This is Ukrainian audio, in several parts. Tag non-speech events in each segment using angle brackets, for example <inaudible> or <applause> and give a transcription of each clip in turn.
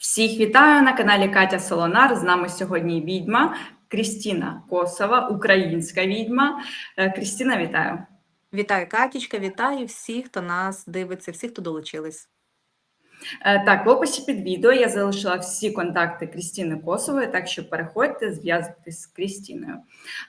Всіх вітаю на каналі Катя Солонар. З нами сьогодні відьма Крістіна Косова, українська відьма. Е, Крістіна, вітаю. Вітаю, Катічка, вітаю всіх, хто нас дивиться, всіх, хто долучились. Е, Так, в описі під відео я залишила всі контакти Крістіни Косової, так що переходьте, зв'язуйтесь з Крістіною.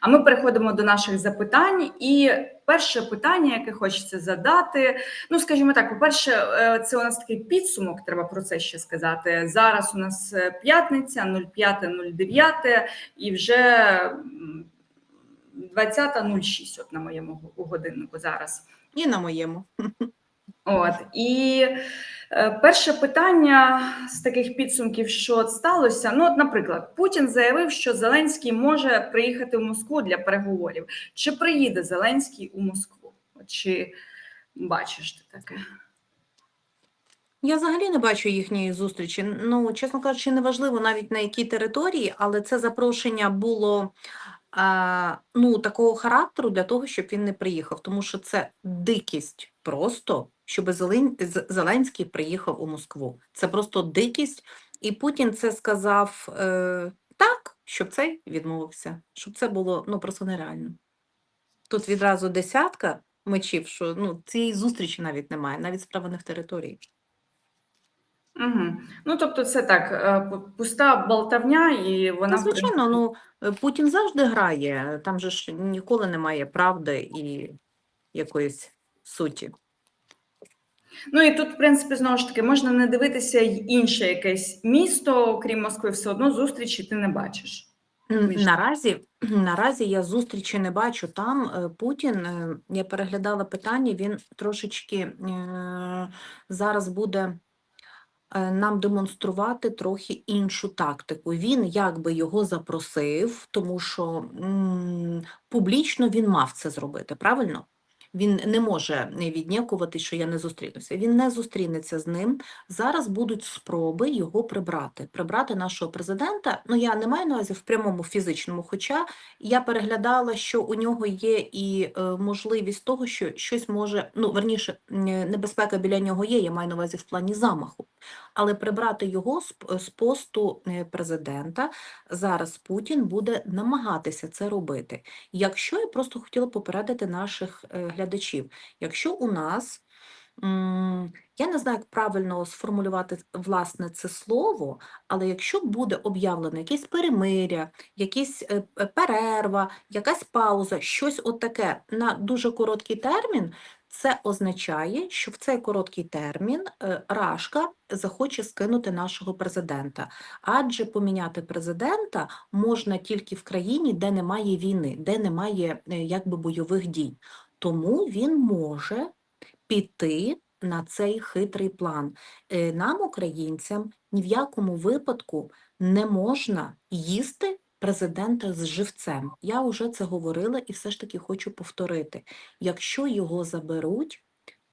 А ми переходимо до наших запитань. І перше питання, яке хочеться задати, ну скажімо так, по-перше, е, це у нас такий підсумок, треба про це ще сказати. Зараз у нас е, п'ятниця, 05.09, і вже м, 20.06 от на моєму годиннику зараз. І на моєму. <laughs> От і е, перше питання з таких підсумків, що сталося. Ну, от, наприклад, Путін заявив, що Зеленський може приїхати в Москву для переговорів. Чи приїде Зеленський у Москву? Чи бачиш ти таке? Я взагалі не бачу їхньої зустрічі. Ну, чесно кажучи, неважливо навіть на якій території, але це запрошення було а, ну, такого характеру для того, щоб він не приїхав, тому що це дикість просто, щоб Зеленський приїхав у Москву. Це просто дикість, і Путін це сказав е, так, щоб цей відмовився, щоб це було ну, просто нереально. Тут відразу десятка мечів, що ну, цієї зустрічі навіть немає, навіть справа не в території. Угу. Ну, тобто, це так, е, пуста болтавня, і вона Та, звичайно, ну е, Путін завжди грає, там же ж ніколи немає правди і якоїсь суті. Ну і тут, в принципі, знову ж таки, можна не дивитися й інше якесь місто, окрім Москви, все одно зустрічі ти не бачиш. Наразі, <clears throat> наразі я зустрічі не бачу. Там е, Путін, е, я переглядала питання, він трошечки е, зараз буде нам демонструвати трохи іншу тактику. Він якби його запросив, тому що м, публічно він мав це зробити, правильно? Він не може віднякувати, що я не зустрінуся. Він не зустрінеться з ним. Зараз будуть спроби його прибрати, прибрати нашого президента. Ну я не маю на увазі в прямому фізичному, хоча я переглядала, що у нього є і е, можливість того, що щось може, ну верніше, небезпека біля нього є. Я маю на увазі в плані замаху, але прибрати його з, посту е, президента зараз Путін буде намагатися це робити. Якщо я просто хотіла попередити наших е, глядачів, якщо у нас я не знаю, як правильно сформулювати власне це слово, але якщо буде об'явлено якесь перемиря, якась е, перерва, якась пауза, щось отаке на дуже короткий термін, це означає, що в цей короткий термін е, Рашка захоче скинути нашого президента. Адже поміняти президента можна тільки в країні, де немає війни, де немає е, якби бойових дій. Тому він може піти на цей хитрий план. Е, Нам, українцям, ні в якому випадку не можна їсти президента з живцем. Я вже це говорила і все ж таки хочу повторити. Якщо його заберуть,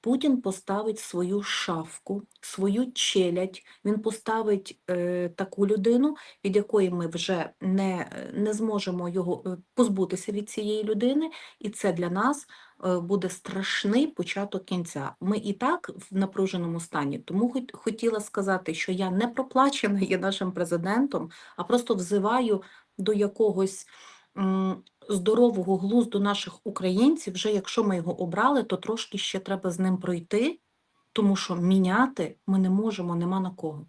Путін поставить свою шавку, свою челядь, він поставить е, таку людину, від якої ми вже не, не зможемо його е, позбутися від цієї людини, і це для нас е, буде страшний початок кінця. Ми і так в напруженому стані. Тому хот- хотіла сказати, що я не проплачена є нашим президентом, а просто взиваю до якогось здорового глузду наших українців. Вже якщо ми його обрали, то трошки ще треба з ним пройти, тому що міняти ми не можемо, нема на кого.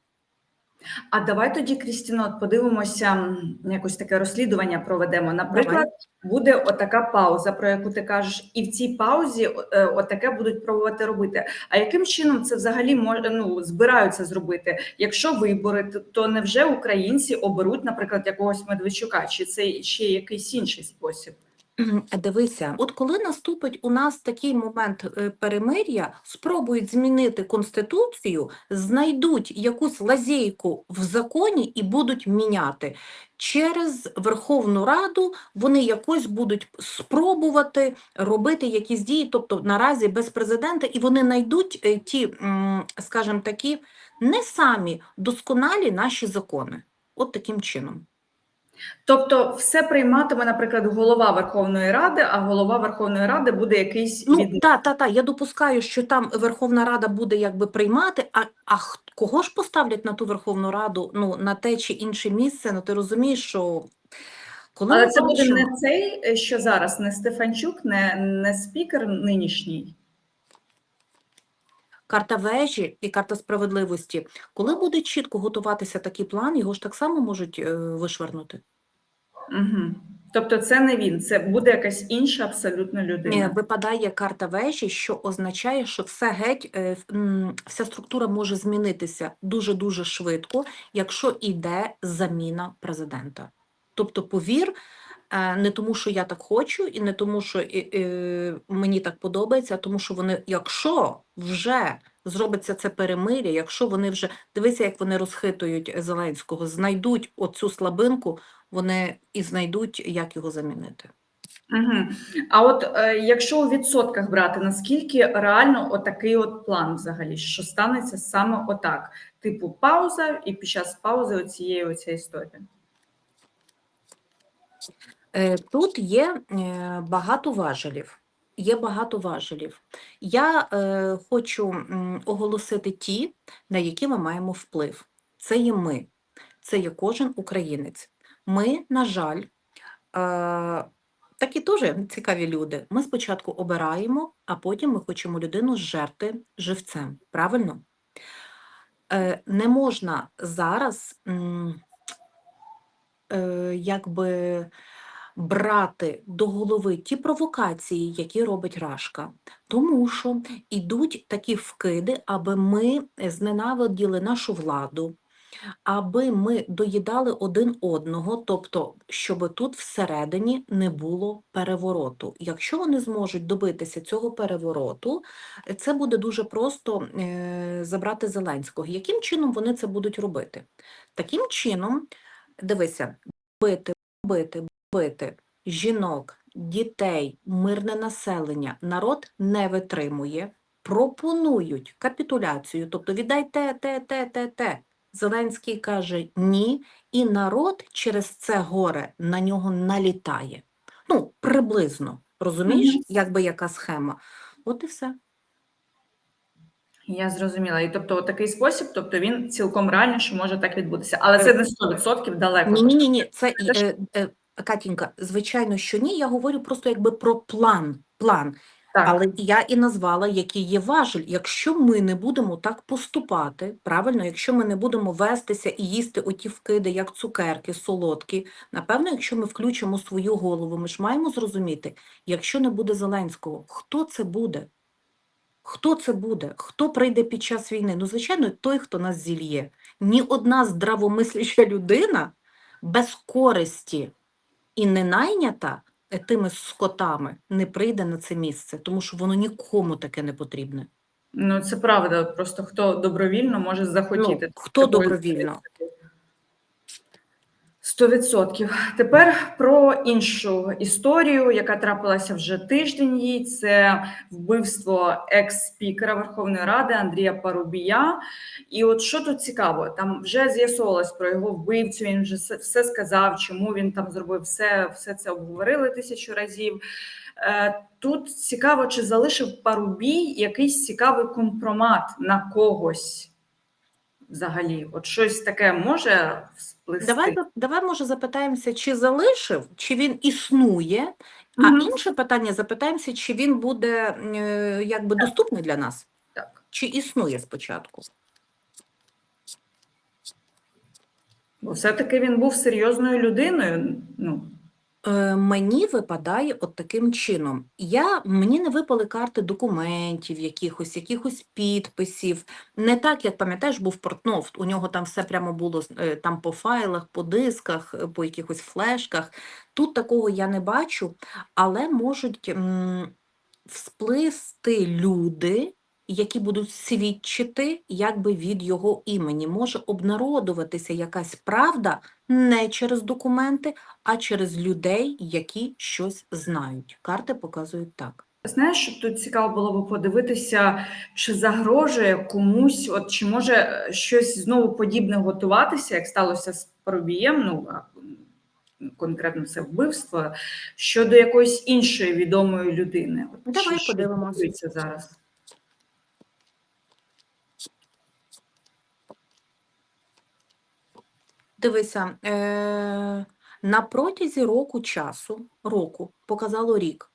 А давай тоді, Крістіно, подивимося, якось таке розслідування проведемо. Наприклад, буде отака пауза, про яку ти кажеш, і в цій паузі е, отаке будуть пробувати робити. А яким чином це взагалі може ну, збираються зробити? Якщо вибори, то невже українці оберуть, наприклад, якогось Медведчука, чи це ще якийсь інший спосіб? Мгм. Дивися, от коли наступить у нас такий момент е, перемир'я, спробують змінити конституцію, знайдуть якусь лазейку в законі і будуть міняти. Через Верховну Раду вони якось будуть спробувати робити якісь дії, тобто наразі без президента, і вони знайдуть е, ті, скажімо такі, не самі досконалі наші закони. От таким чином. Тобто, все прийматиме, наприклад, голова Верховної Ради, а голова Верховної Ради буде якийсь Ну, від та, та, та, я допускаю, що там Верховна Рада буде якби приймати, а, а Кого ж поставлять на ту Верховну Раду, ну, на те чи інше місце, ну ти розумієш, що коли Але це буде не цей, е, що зараз, не Стефанчук, не, не спікер нинішній. Карта вежі і карта справедливості, коли буде чітко готуватися такий план, його ж так само можуть е, вишвернути. Угу. Тобто це не він, це буде якась інша абсолютно Ні, людина. Випадає карта вежі, що означає, що все геть, е, вся структура може змінитися дуже-дуже швидко, якщо йде заміна президента. Тобто, повір, не тому, що я так хочу, і не тому, що е, е, мені так подобається, а тому, що вони, якщо вже зробиться це перемир'я, якщо вони вже дивися, як вони розхитують Зеленського, знайдуть оцю слабинку, вони і знайдуть, як його замінити. Угу. А от е, якщо у відсотках брати, наскільки реально отакий от план взагалі, що станеться саме отак? Типу пауза, і під час паузи оцієї оця історія. Е, Тут є е, багато важелів. Є багато важелів. Я е, хочу оголосити ті, на які ми маємо вплив. Це є ми, це є кожен українець. Ми, на жаль, е, такі теж цікаві люди. Ми спочатку обираємо, а потім ми хочемо людину зжерти живцем. Правильно? Е, Не можна зараз е, якби брати до голови ті провокації, які робить Рашка, тому що йдуть такі вкиди, аби ми зненавиділи нашу владу, аби ми доїдали один одного, тобто, щоб тут всередині не було перевороту. Якщо вони зможуть добитися цього перевороту, це буде дуже просто е, забрати Зеленського. Яким чином вони це будуть робити? Таким чином, дивися, бити, бити, бити жінок, дітей, мирне населення народ не витримує, пропонують капітуляцію, тобто віддай те, те, те, те, те. Зеленський каже ні, і народ через це горе на нього налітає. Ну, приблизно. Розумієш, Мгм. якби яка схема? От і все. Я зрозуміла. І тобто, такий спосіб, тобто він цілком реально, що може так відбутися. Але це не 100% далеко. Ні, ні, ні, ні. Це Це е, е, Катінька, звичайно, що ні. Я говорю просто якби про план. План. Так. Але я і назвала, який є важель. Якщо ми не будемо так поступати, правильно, якщо ми не будемо вестися і їсти оті вкиди, як цукерки, солодкі, напевно, якщо ми включимо свою голову, ми ж маємо зрозуміти, якщо не буде Зеленського, хто це буде? Хто це буде? Хто прийде під час війни? Ну, звичайно, той, хто нас зільє. Ні одна здравомисляча людина без користі і не найнята е, тими скотами не прийде на це місце, тому що воно нікому таке не потрібне. Ну це правда. Просто хто добровільно може ну, захотіти. Ну, хто добровільно? Спільнити. 100%. Тепер про іншу історію, яка трапилася вже тиждень. Їй це вбивство екс-спікера Верховної Ради Андрія Парубія. І от що тут цікаво, там вже з'ясувалось про його вбивцю. Він вже все сказав, чому він там зробив все, все це обговорили тисячу разів. Е, тут цікаво, чи залишив парубій якийсь цікавий компромат на когось взагалі. От щось таке може всплисти? Давай, давай, може, запитаємося, чи залишив, чи він існує, а інше питання запитаємося, чи він буде е, якби доступний для нас, Так. чи існує спочатку. Бо все-таки він був серйозною людиною. Ну, Мені випадає от таким чином. Я, мені не випали карти документів, якихось, якихось підписів. Не так, як пам'ятаєш, був Портнов. У нього там все прямо було е, там по файлах, по дисках, е, по якихось флешках. Тут такого я не бачу, але можуть м, всплисти люди, які будуть свідчити якби від його імені. Може обнародуватися якась правда не через документи, а через людей, які щось знають. Карти показують так. знаєш, тут цікаво було б подивитися, чи загрожує комусь, от чи може е, щось знову подібне готуватися, як сталося з Парубієм, ну конкретно це вбивство, щодо якоїсь іншої відомої людини. От Давай готується зараз. Дивися, е, на протязі року часу, року, показало рік,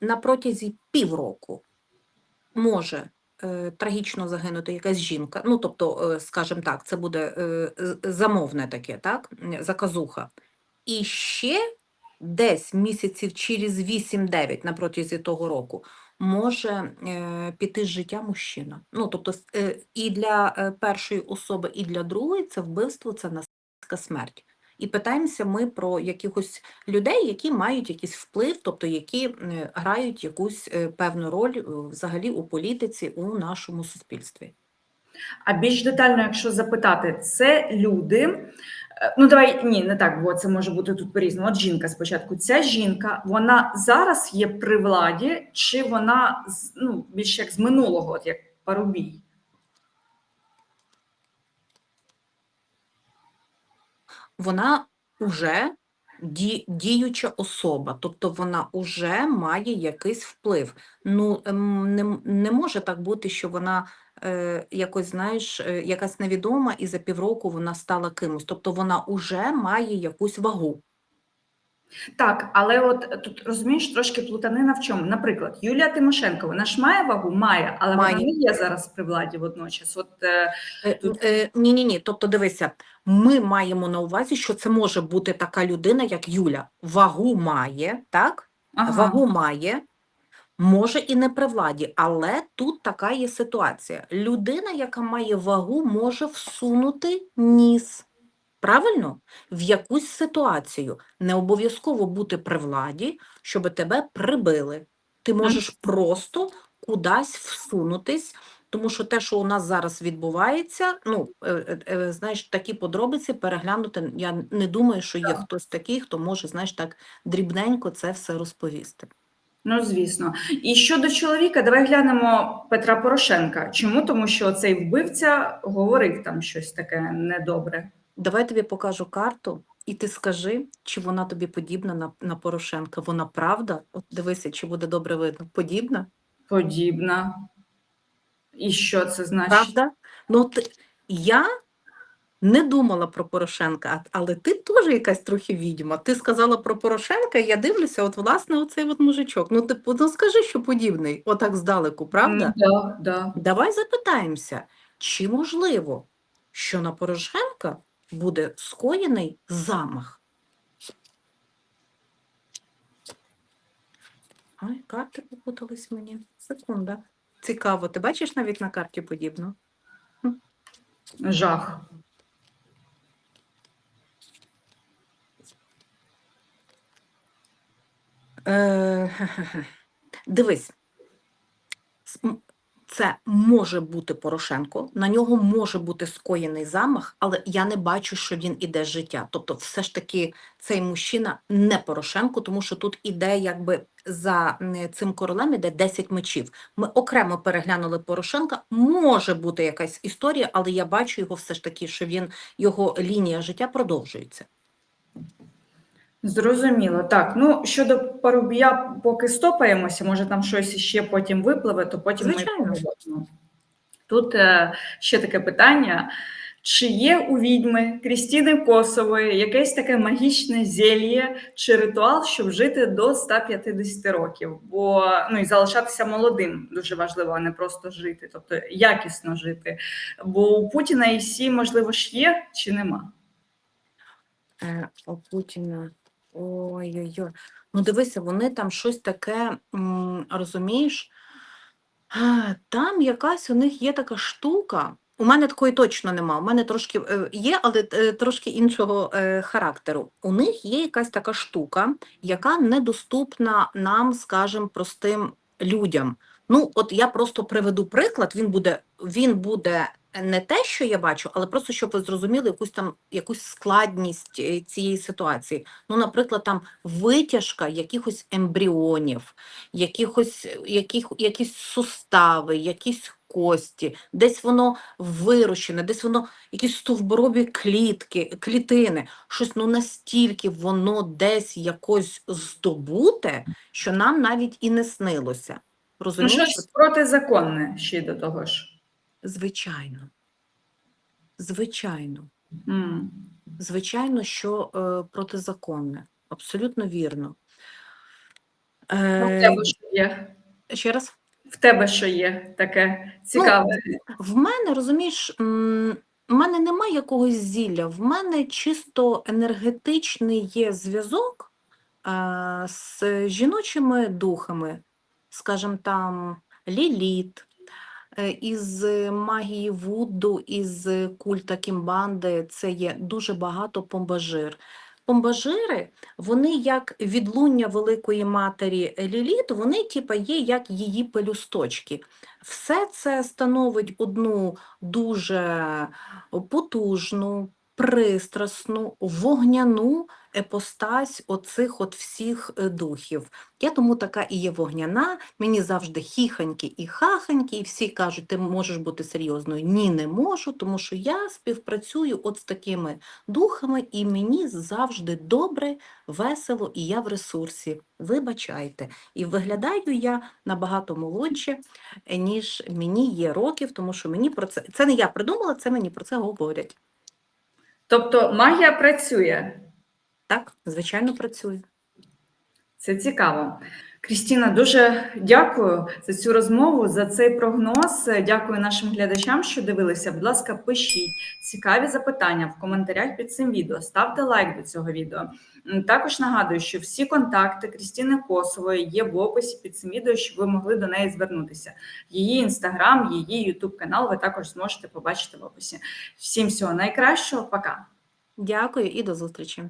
на протязі півроку може е, трагічно загинути якась жінка. Ну, тобто, е, скажімо так, це буде е, замовне таке, так, заказуха. І ще десь місяців через 8-9 на протязі того року може е, піти з життя мужчина. Ну, тобто, е, і для е, першої особи, і для другої це вбивство, це насильницька смерть. І питаємося ми про якихось людей, які мають якийсь вплив, тобто які грають якусь певну роль взагалі у політиці у нашому суспільстві. А більш детально, якщо запитати, це люди. Е, Ну, давай ні, не так, бо це може бути тут по-різному. От жінка спочатку. Ця жінка, вона зараз є при владі, чи вона з- ну, більш як з минулого, от як парубій? Вона уже ді, діюча особа, тобто вона уже має якийсь вплив. Ну, ем, не, не може так бути, що вона якось, знаєш, е, якась невідома, і за півроку вона стала кимось. Тобто вона уже має якусь вагу. Так, але от тут розумієш трошки плутанина в чому. Наприклад, Юлія Тимошенко, вона ж має вагу, має, але Має. вона не є зараз при владі водночас. От е, Е, е, Ні, ні, ні. Тобто, дивися, ми маємо на увазі, що це може бути така людина, як Юля. Вагу має, так? ага. Вагу має, може і не при владі, але тут така є ситуація. Людина, яка має вагу, може всунути ніс. Правильно? В якусь ситуацію. Не обов'язково бути при владі, щоб тебе прибили. Ти можеш просто кудись всунутись, тому що те, що у нас зараз відбувається, ну, е, е, е, знаєш, такі подробиці переглянути, я не думаю, що є хтось такий, хто може, знаєш, так дрібненько це все розповісти. Ну, звісно. І щодо чоловіка, давай глянемо Петра Порошенка. Чому? Тому що цей вбивця говорив там щось таке недобре. Давай тобі покажу карту, і ти скажи, чи вона тобі подібна на, на Порошенка. Вона правда? От дивися, чи буде добре видно. Подібна? Подібна. І що це значить? Правда? Ну, ти, я не думала про Порошенка, але ти теж якась трохи відьма. Ти сказала про Порошенка, і я дивлюся, от власне оцей от мужичок. Ну, ти ну, скажи, що подібний, отак здалеку, правда? М, Да, да. Давай запитаємося, чи можливо, що на Порошенка буде скоєний замах? Ай, карти попутались мені. Секунда. Цікаво, ти бачиш навіть на карті подібно? Жах. Е, <laughs> Дивись, це може бути Порошенко, на нього може бути скоєний замах, але я не бачу, що він іде з життя. Тобто, все ж таки, цей мужчина не Порошенко, тому що тут іде якби за цим королем іде 10 мечів. Ми окремо переглянули Порошенка. Може бути якась історія, але я бачу його все ж таки, що він його лінія життя продовжується. Зрозуміло. Так, ну щодо Парубія, поки стопаємося, може там щось ще потім випливе, то потім Звичайно. ми поговоримо. Тут е, ще таке питання: чи є у відьми Крістіни Косової якесь таке магічне зельє чи ритуал, щоб жити до 150 років? Бо ну і залишатися молодим дуже важливо, а не просто жити, тобто якісно жити. Бо у Путіна і сі, можливо, ж є чи нема? Е, у Путіна. Ой-ой-ой. Ну, дивися, вони там щось таке, розумієш? Там якась у них є така штука. У мене такої точно нема. У мене трошки е, є, але е, трошки іншого е, характеру. У них є якась така штука, яка недоступна нам, скажімо, простим людям. Ну, от я просто приведу приклад. Він буде, він буде не те, що я бачу, але просто щоб ви зрозуміли якусь там якусь складність е, цієї ситуації. Ну, наприклад, там витяжка якихось ембріонів, якихось яких, якісь сустави, якісь кості, десь воно вирощене, десь воно якісь стовбурові клітки, клітини, щось ну настільки воно десь якось здобуте, що нам навіть і не снилося. Ну, Розумієш? щось протизаконне ще й до того ж. Звичайно. Звичайно. М. звичайно, що е, протизаконне. Абсолютно вірно. Ну, в Е, тебе що є? ще раз. В тебе що є таке цікаве? В мене, розумієш, в мене немає якогось зілля, в мене чисто енергетичний є зв'язок а, з жіночими духами, скажімо там, Ліліт, е, із магії Вудду, із культа Кімбанди, це є дуже багато помбажир. Помбажири, вони як відлуння великої матері Ліліт, вони типа є як її пелюсточки. Все це становить одну дуже потужну, пристрасну, вогняну епостась оцих от всіх е, духів. Я тому така і є вогняна, мені завжди хіханьки і хаханьки, і всі кажуть, ти можеш бути серйозною. Ні, не можу, тому що я співпрацюю от з такими духами, і мені завжди добре, весело, і я в ресурсі. Вибачайте. І виглядаю я набагато молодше, ніж мені є років, тому що мені про це це не я придумала, це мені про це говорять. Тобто магія працює. Так, звичайно, працює. Це цікаво. Крістіна, дуже дякую за цю розмову, за цей прогноз. Дякую нашим глядачам, що дивилися. Будь ласка, пишіть цікаві запитання в коментарях під цим відео. Ставте лайк до цього відео. Також нагадую, що всі контакти Крістіни Косової є в описі під цим відео, щоб ви могли до неї звернутися. Її інстаграм, її ютуб канал ви також зможете побачити в описі. Всім всього найкращого, пока. Дякую і до зустрічі.